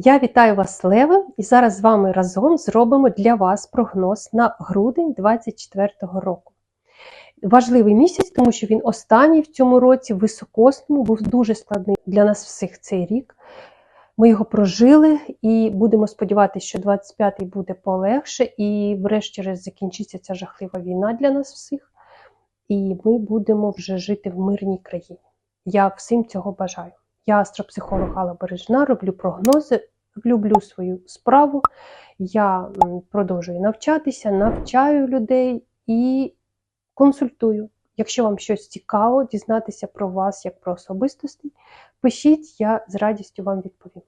Я вітаю вас, Леви, і зараз з вами разом зробимо для вас прогноз на грудень 2024 року. Важливий місяць, тому що він останній в цьому році, високосному, був дуже складний для нас всіх цей рік. Ми його прожили і будемо сподіватися, що 25-й буде полегше, і, врешті-решт, закінчиться ця жахлива війна для нас всіх, і ми будемо вже жити в мирній країні. Я всім цього бажаю. Я астропсихолог Алла Бережна, роблю прогнози, люблю свою справу. Я продовжую навчатися, навчаю людей і консультую. Якщо вам щось цікаво, дізнатися про вас як про особистості, пишіть, я з радістю вам відповім.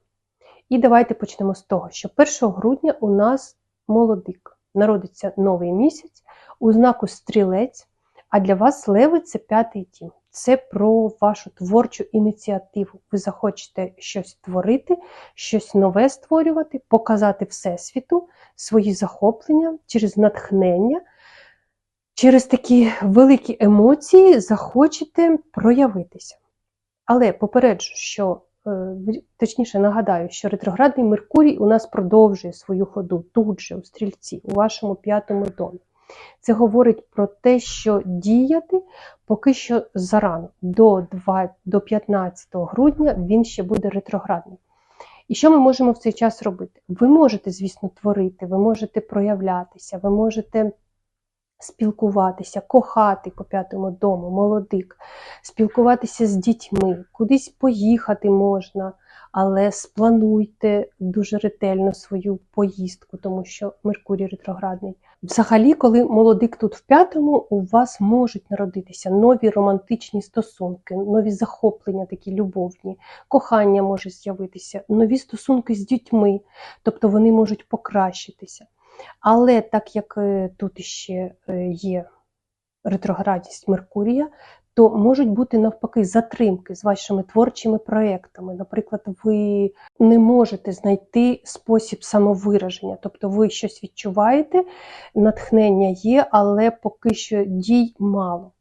І давайте почнемо з того, що 1 грудня у нас молодик. Народиться новий місяць у знаку стрілець, а для вас леви це п'ятий дім. Це про вашу творчу ініціативу. Ви захочете щось творити, щось нове створювати, показати Всесвіту, свої захоплення через натхнення, через такі великі емоції захочете проявитися. Але попереджу, що е, точніше нагадаю, що ретроградний Меркурій у нас продовжує свою ходу тут же, у стрільці, у вашому п'ятому домі. Це говорить про те, що діяти поки що зарано. До 2, до 15 грудня він ще буде ретроградний. І що ми можемо в цей час робити? Ви можете, звісно, творити, ви можете проявлятися, ви можете спілкуватися, кохати по п'ятому дому, молодик, спілкуватися з дітьми, кудись поїхати можна, але сплануйте дуже ретельно свою поїздку, тому що Меркурій ретроградний. Взагалі, коли молодик тут в п'ятому, у вас можуть народитися нові романтичні стосунки, нові захоплення, такі любовні, кохання може з'явитися, нові стосунки з дітьми, тобто вони можуть покращитися. Але так як е, тут ще е, є ретроградність Меркурія, то можуть бути навпаки затримки з вашими творчими проектами. Наприклад, ви не можете знайти спосіб самовираження, тобто ви щось відчуваєте, натхнення є, але поки що дій мало.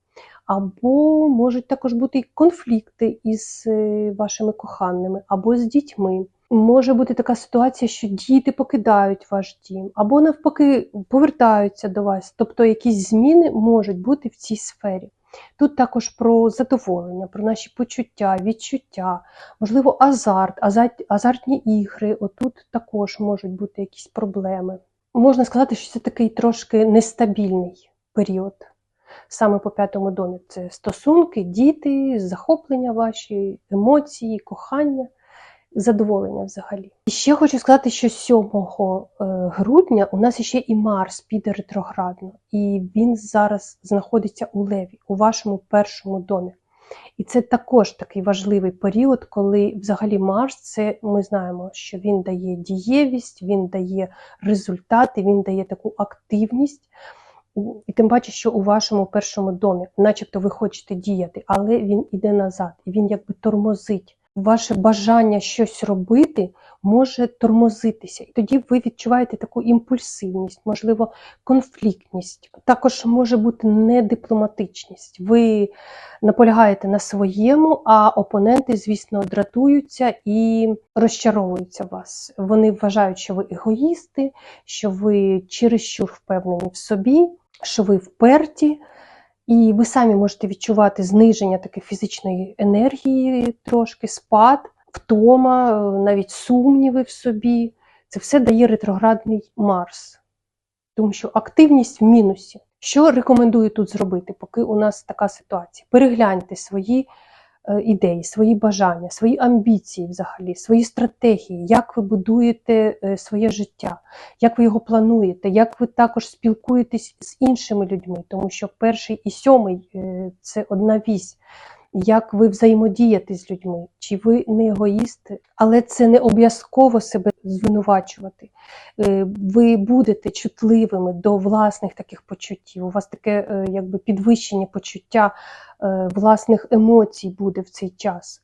Або можуть також бути конфлікти із е, вашими коханими, або з дітьми. Може бути така ситуація, що діти покидають ваш дім, або навпаки повертаються до вас. Тобто якісь зміни можуть бути в цій сфері. Тут також про задоволення, про наші почуття, відчуття, можливо, азарт, азарт, азартні ігри. Отут також можуть бути якісь проблеми. Можна сказати, що це такий трошки нестабільний період. Саме по п'ятому домі це стосунки, діти, захоплення ваші, емоції, кохання, задоволення взагалі. І ще хочу сказати, що 7 грудня у нас ще і Марс піде ретроградно, і він зараз знаходиться у Леві, у вашому першому домі. І це також такий важливий період, коли взагалі Марс, це ми знаємо, що він дає дієвість, він дає результати, він дає таку активність. І тим паче, що у вашому першому домі, начебто ви хочете діяти, але він іде назад, і він якби тормозить. Ваше бажання щось робити може тормозитися. І тоді ви відчуваєте таку імпульсивність, можливо, конфліктність. Також може бути недипломатичність. Ви наполягаєте на своєму, а опоненти, звісно, дратуються і розчаровуються вас. Вони вважають, що ви егоїсти, що ви чересчур впевнені в собі, що ви вперті. І ви самі можете відчувати зниження таке фізичної енергії, трошки спад, втома, навіть сумніви в собі. Це все дає ретроградний Марс, тому що активність в мінусі. Що рекомендую тут зробити, поки у нас така ситуація? Перегляньте свої ідеї, свої бажання, свої амбіції, взагалі, свої стратегії, як ви будуєте е, своє життя, як ви його плануєте, як ви також спілкуєтесь з іншими людьми, тому що перший і сьомий е, це одна вісь. Як ви взаємодієте з людьми, чи ви не егоїсти, але це не обов'язково себе звинувачувати. Е, Ви будете чутливими до власних таких почуттів. У вас таке е, якби підвищення почуття е, власних емоцій буде в цей час.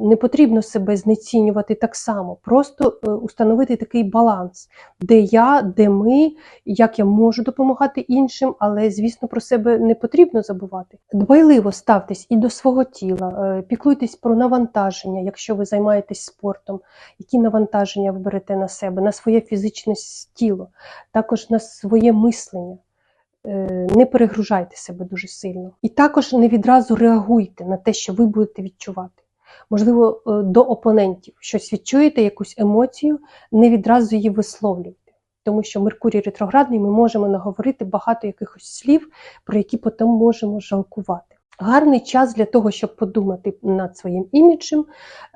Не потрібно себе знецінювати так само, просто установити такий баланс, де я, де ми, як я можу допомагати іншим, але, звісно, про себе не потрібно забувати. Дбайливо ставтесь і до свого тіла, піклуйтесь про навантаження, якщо ви займаєтесь спортом, які навантаження ви берете на себе, на своє фізичне тіло, також на своє мислення. Е, Не перегружайте себе дуже сильно. І також не відразу реагуйте на те, що ви будете відчувати. Можливо, е, до опонентів щось відчуєте, якусь емоцію, не відразу її висловлюйте. Тому що Меркурій ретроградний, ми можемо наговорити багато якихось слів, про які потім можемо жалкувати. Гарний час для того, щоб подумати над своїм іміджем,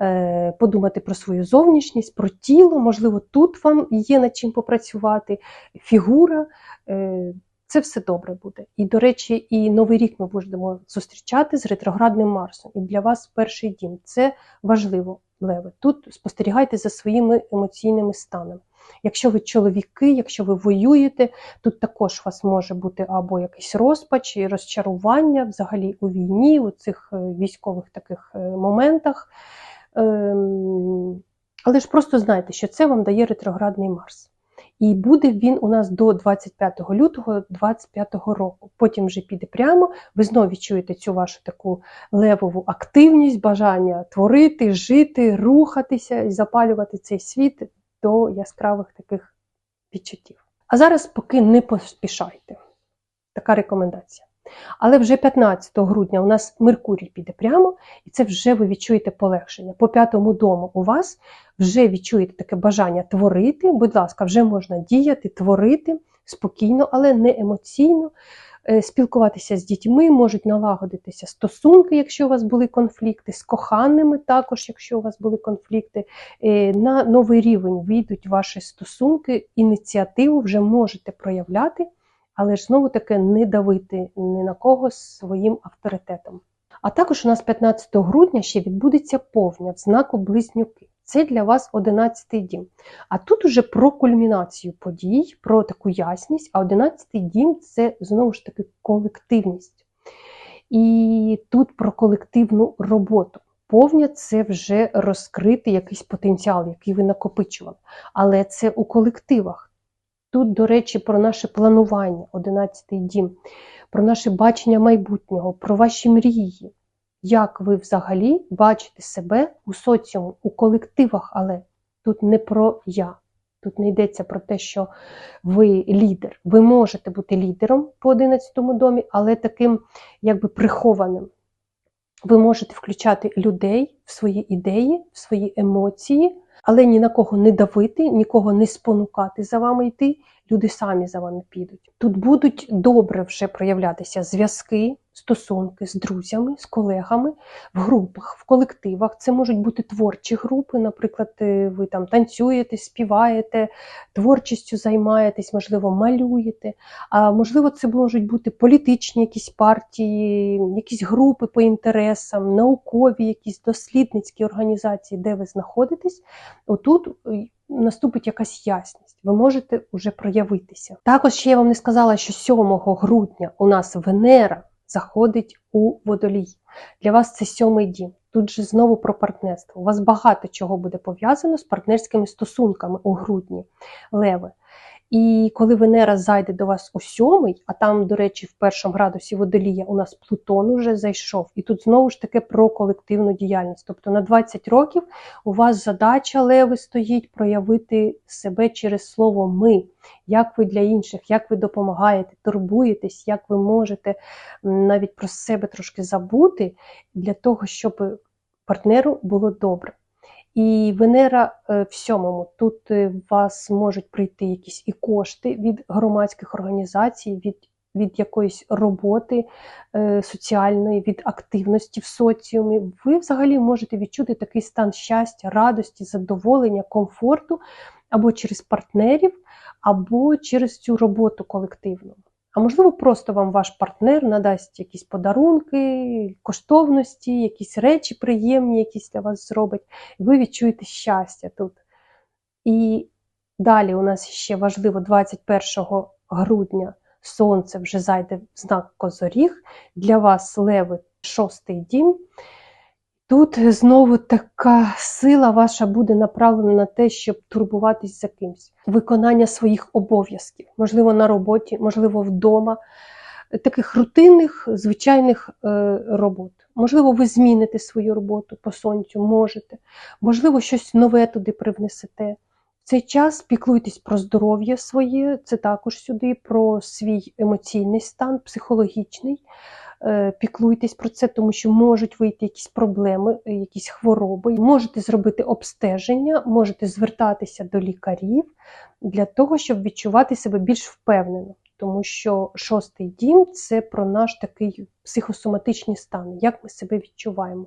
е, подумати про свою зовнішність, про тіло. Можливо, тут вам є над чим попрацювати, фігура. е, Це все добре буде. І, до речі, і Новий рік ми будемо зустрічати з ретроградним Марсом. І для вас перший дім. Це важливо, Леви. Тут спостерігайте за своїми емоційними станами. Якщо ви чоловіки, якщо ви воюєте, тут також у вас може бути або якийсь розпач і розчарування взагалі у війні, у цих е, військових таких е, моментах. Ем, Але ж просто знайте, що це вам дає ретроградний Марс. І буде він у нас до 25 лютого 2025 року. Потім вже піде прямо, ви знову відчуєте цю вашу таку левову активність, бажання творити, жити, рухатися і запалювати цей світ до яскравих таких відчуттів. А зараз поки не поспішайте. Така рекомендація. Але вже 15 грудня у нас Меркурій піде прямо, і це вже ви відчуєте полегшення. По п'ятому дому у вас вже відчуєте таке бажання творити. Будь ласка, вже можна діяти, творити спокійно, але не емоційно. Е, Спілкуватися з дітьми, можуть налагодитися стосунки, якщо у вас були конфлікти, з коханими також, якщо у вас були конфлікти. Е, На новий рівень вийдуть ваші стосунки, ініціативу вже можете проявляти але ж знову таки не давити ні на кого своїм авторитетом. А також у нас 15 грудня ще відбудеться повня в знаку Близнюки. Це для вас 11-й дім. А тут уже про кульмінацію подій, про таку ясність, а 11-й дім це знову ж таки колективність. І тут про колективну роботу. Повня це вже розкрити якийсь потенціал, який ви накопичували. Але це у колективах. Тут, до речі, про наше планування, 11-й дім, про наше бачення майбутнього, про ваші мрії. Як ви взагалі бачите себе у соціумі, у колективах, але тут не про я. Тут не йдеться про те, що ви лідер. Ви можете бути лідером по 11-му домі, але таким якби прихованим. Ви можете включати людей в свої ідеї, в свої емоції, але ні на кого не давити, нікого не спонукати за вами йти. Люди самі за вами підуть. Тут будуть добре вже проявлятися зв'язки, стосунки з друзями, з колегами, в групах, в колективах. Це можуть бути творчі групи. Наприклад, е, ви там танцюєте, співаєте, творчістю займаєтесь, можливо, малюєте. А можливо, це можуть бути політичні якісь партії, якісь групи по інтересам, наукові, якісь дослідницькі організації, де ви знаходитесь. Отут е, наступить якась ясність, ви можете вже проявитися. Також ще я вам не сказала, що 7 грудня у нас Венера заходить у водолій. Для вас це сьомий дім. Тут же знову про партнерство. У вас багато чого буде пов'язано з партнерськими стосунками у грудні, леви. І коли Венера зайде до вас у сьомий, а там, до речі, в першому градусі водолія у нас Плутон уже зайшов, і тут знову ж таки про колективну діяльність. Тобто на 20 років у вас задача леви стоїть проявити себе через слово ми, як ви для інших, як ви допомагаєте, турбуєтесь, як ви можете навіть про себе трошки забути для того, щоб партнеру було добре. І Венера е, в сьомому. Тут е, вас можуть прийти якісь і кошти від громадських організацій, від від якоїсь роботи е, соціальної, від активності в соціумі. Ви взагалі можете відчути такий стан щастя, радості, задоволення, комфорту або через партнерів, або через цю роботу колективну. А можливо, просто вам ваш партнер надасть якісь подарунки, коштовності, якісь речі приємні, якісь для вас зробить, ви відчуєте щастя тут. І далі у нас ще важливо 21 грудня сонце вже зайде в знак Козоріг. Для вас леви шостий дім. Тут знову така сила ваша буде направлена на те, щоб турбуватись за кимсь, виконання своїх обов'язків, можливо, на роботі, можливо, вдома, таких рутинних, звичайних е, робот. Можливо, ви зміните свою роботу по сонцю, можете, можливо, щось нове туди привнесете. В цей час піклуйтесь про здоров'я своє, це також сюди, про свій емоційний стан, психологічний. Е, Піклуйтесь про це, тому що можуть вийти якісь проблеми, е, якісь хвороби. Можете зробити обстеження, можете звертатися до лікарів для того, щоб відчувати себе більш впевнено. Тому що шостий дім це про наш такий психосоматичний стан, як ми себе відчуваємо.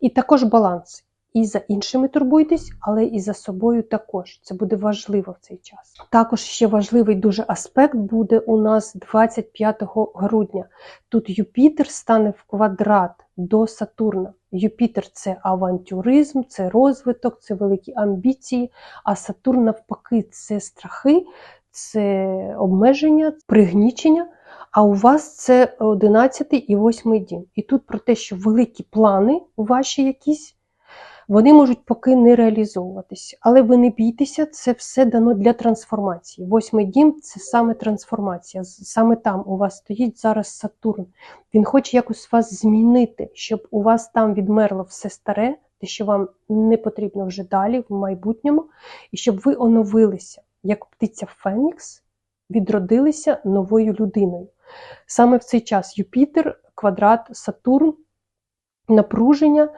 І також баланс. І за іншими турбуйтесь, але і за собою також. Це буде важливо в цей час. Також ще важливий дуже аспект буде у нас 25 грудня. Тут Юпітер стане в квадрат до Сатурна. Юпітер це авантюризм, це розвиток, це великі амбіції, а Сатурн навпаки це страхи, це обмеження, пригнічення. А у вас це 11 і 8 дім. І тут про те, що великі плани ваші якісь, вони можуть поки не реалізовуватися. Але ви не бійтеся, це все дано для трансформації. Восьмий дім це саме трансформація. Саме там у вас стоїть зараз Сатурн. Він хоче якось вас змінити, щоб у вас там відмерло все старе, те, що вам не потрібно вже далі, в майбутньому, і щоб ви оновилися, як птиця Фенікс, відродилися новою людиною. Саме в цей час Юпітер, квадрат, Сатурн, напруження,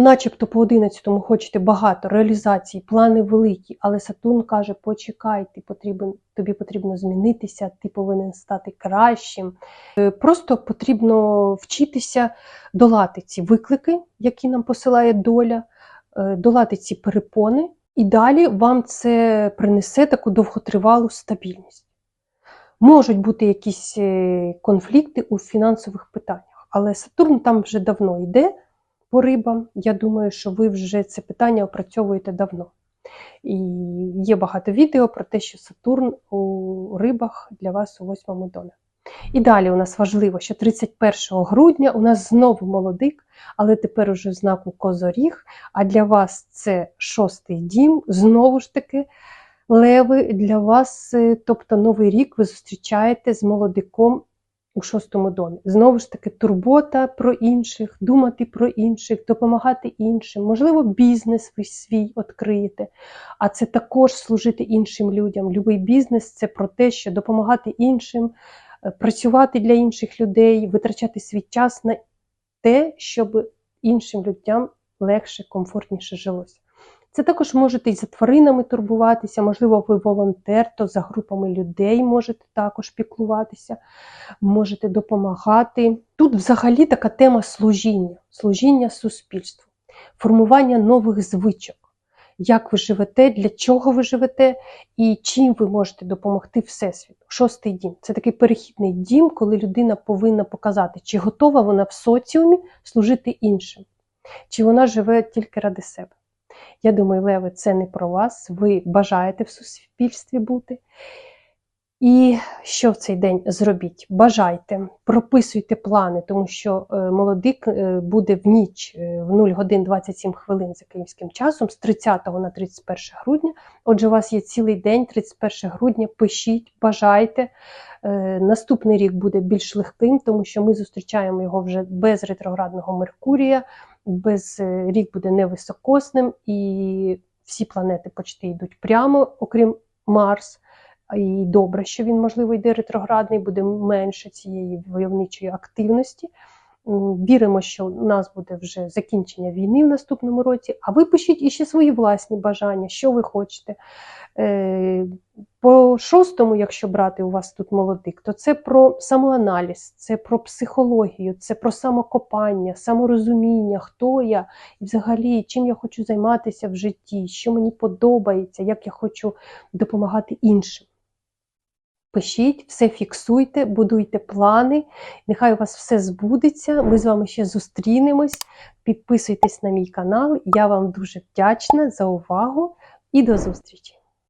начебто по 11-му хочете багато реалізацій, плани великі, але Сатурн каже: почекай, ти потрібен, тобі потрібно змінитися, ти повинен стати кращим. Е, Просто потрібно вчитися долати ці виклики, які нам посилає доля, е, долати ці перепони, і далі вам це принесе таку довготривалу стабільність. Можуть бути якісь е, конфлікти у фінансових питаннях, але Сатурн там вже давно йде по рибам. Я думаю, що ви вже це питання опрацьовуєте давно. І є багато відео про те, що Сатурн у рибах для вас у восьмому домі. І далі у нас важливо, що 31 грудня у нас знову молодик, але тепер уже в знаку Козоріг. А для вас це шостий дім, знову ж таки, леви для вас, е, тобто Новий рік ви зустрічаєте з молодиком у шостому домі. Знову ж таки, турбота про інших, думати про інших, допомагати іншим. Можливо, бізнес ви свій відкриєте, а це також служити іншим людям. Любий бізнес це про те, що допомагати іншим, е, працювати для інших людей, витрачати свій час на те, щоб іншим людям легше, комфортніше жилося. Це також можете і за тваринами турбуватися, можливо, ви волонтер, то за групами людей можете також піклуватися, можете допомагати. Тут взагалі така тема служіння, служіння суспільству, формування нових звичок. Як ви живете, для чого ви живете і чим ви можете допомогти Всесвіту. Шостий дім це такий перехідний дім, коли людина повинна показати, чи готова вона в соціумі служити іншим, чи вона живе тільки ради себе. Я думаю, Леви, це не про вас. Ви бажаєте в суспільстві бути. І що в цей день зробіть? Бажайте, прописуйте плани, тому що е, молодик е, буде в ніч е, в 0 годин 27 хвилин за київським часом з 30 на 31 грудня. Отже, у вас є цілий день, 31 грудня. Пишіть, бажайте. Наступний рік буде більш легким, тому що ми зустрічаємо його вже без ретроградного Меркурія, без е, рік буде невисокосним, і всі планети почти йдуть прямо, окрім Марс. І добре, що він, можливо, йде ретроградний, буде менше цієї войовничої активності. М, Віримо, що у нас буде вже закінчення війни в наступному році. А ви пишіть іще свої власні бажання, що ви хочете. Е, По шостому, якщо брати у вас тут молодик, то це про самоаналіз, це про психологію, це про самокопання, саморозуміння, хто я і взагалі чим я хочу займатися в житті, що мені подобається, як я хочу допомагати іншим. Пишіть, все фіксуйте, будуйте плани. Нехай у вас все збудеться. Ми з вами ще зустрінемось. Підписуйтесь на мій канал. Я вам дуже вдячна за увагу. і до зустрічі!